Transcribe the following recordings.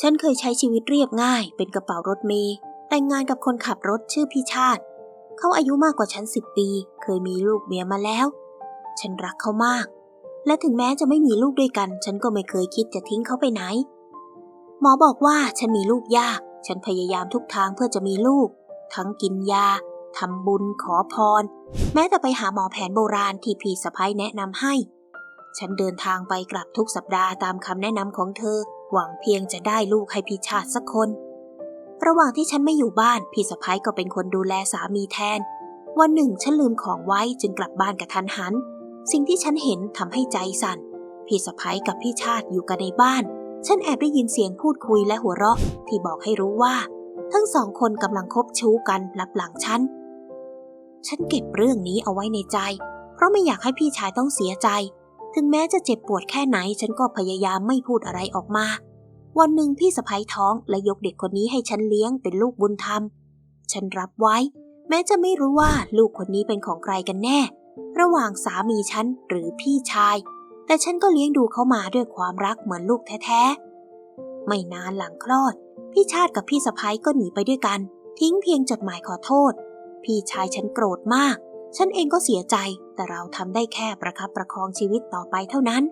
ฉันเคยใช้ชีวิตเรียบง่าย เป็นกระเป๋ารถเมย์แต่งงานกับคนขับรถชื่อพี่ชาติ เขาอายุมากกว่าฉันสิบปี เคยมีลูกเมียมาแล้ว ฉันรักเขามาก และถึงแม้จะไม่มีลูกด้วยกัน ฉันก็ไม่เคยคิดจะทิ้งเขาไปไหน หมอบอกว่าฉันมีลูกยาก ฉันพยายามทุกทางเพื่อจะมีลูก ทั้งกินยาทำบุญขอพร แม้แต่ไปหาหมอแผนโบราณที่พี่สะพ้ยแนะนำให้ ฉันเดินทางไปกลับทุกสัปดาห์ตามคำแนะนำของเธอ หวังเพียงจะได้ลูกให้พี่ชาติสักคน ระหว่างที่ฉันไม่อยู่บ้าน พี่สะพ้ายก็เป็นคนดูแลสามีแทน วันหนึ่งฉันลืมของไว้จึงกลับบ้านกระทันหัน สิ่งที่ฉันเห็นทำให้ใจสั่น พี่สะพ้ายกับพี่ชาติอยู่กันในบ้าน ฉันแอบได้ยินเสียงพูดคุยและหัวเราะ ที่บอกให้รู้ว่า ทั้งสองคนกำลังคบชู้กันลับหลังฉัน ฉันเก็บเรื่องนี้เอาไว้ในใจ เพราะไม่อยากให้พี่ชายต้องเสียใจ ถึงแม้จะเจ็บปวดแค่ไหนฉันก็พยายามไม่พูดอะไรออกมา วันหนึ่งพี่สะพ้ยท้องและยกเด็กคนนี้ให้ฉันเลี้ยงเป็นลูกบุญธรรม ฉันรับไว้ แม้จะไม่รู้ว่าลูกคนนี้เป็นของใครกันแน่ ระหว่างสามีฉันหรือพี่ชาย แต่ฉันก็เลี้ยงดูเขามาด้วยความรักเหมือนลูกแท้ๆ ไม่นานหลังคลอด พี่ชาติกับพี่สะพ้ยก็หนีไปด้วยกัน ทิ้งเพียงจดหมายขอโทษ พี่ชายฉันโกรธมาก ฉันเองก็เสียใจแต่เราทำได้แค่ประคับประคองชีวิตต่อไปเท่านั้น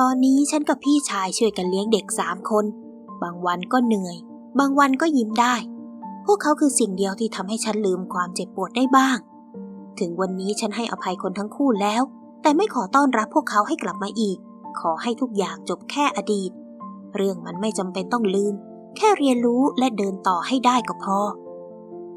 ตอนนี้ฉันกับพี่ชายช่วยกันเลี้ยงเด็กสามคน บางวันก็เหนื่อย บางวันก็ยิ้มได้ พวกเขาคือสิ่งเดียวที่ทำให้ฉันลืมความเจ็บปวดได้บ้าง ถึงวันนี้ฉันให้อภัยคนทั้งคู่แล้ว แต่ไม่ขอต้อนรับพวกเขาให้กลับมาอีก ขอให้ทุกอย่างจบแค่อดีต เรื่องมันไม่จำเป็นต้องลืม แค่เรียนรู้และเดินต่อให้ได้ก็พอ